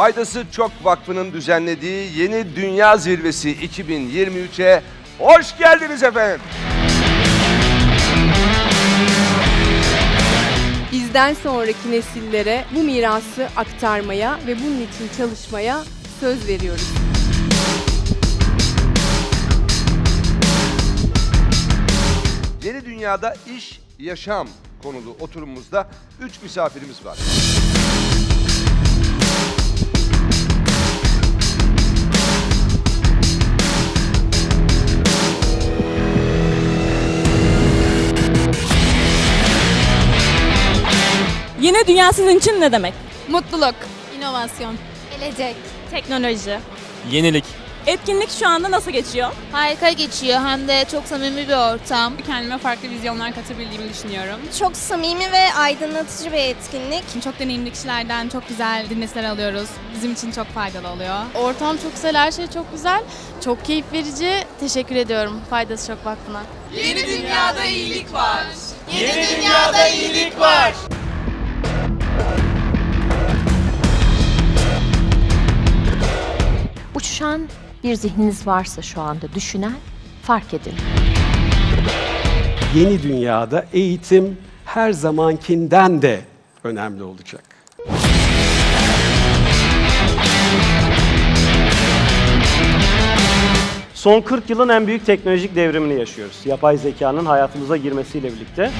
Faydası Çok Vakfı'nın düzenlediği Yeni Dünya Zirvesi 2023'e hoş geldiniz efendim. Bizden sonraki nesillere bu mirası aktarmaya ve bunun için çalışmaya söz veriyoruz. Yeni Dünya'da iş, yaşam konulu oturumumuzda 3 misafirimiz var. Yeni dünya sizin için ne demek? Mutluluk. İnovasyon, Gelecek. teknoloji. Yenilik. Etkinlik şu anda nasıl geçiyor? Harika geçiyor hem de çok samimi bir ortam. kendime farklı vizyonlar katabildiğimi düşünüyorum. Çok samimi ve aydınlatıcı bir etkinlik. Çok deneyimli kişilerden çok güzel dinletiler alıyoruz. Bizim için çok faydalı oluyor. Ortam çok güzel, her şey çok güzel. Çok keyif verici. Teşekkür ediyorum Faydası Çok Vakfı'na. Uçuşan bir zihniniz varsa şu anda düşünen fark edin. Yeni dünyada eğitim her zamankinden de önemli olacak. Son 40 yılın en büyük teknolojik devrimini yaşıyoruz. Yapay zekanın hayatımıza girmesiyle birlikte.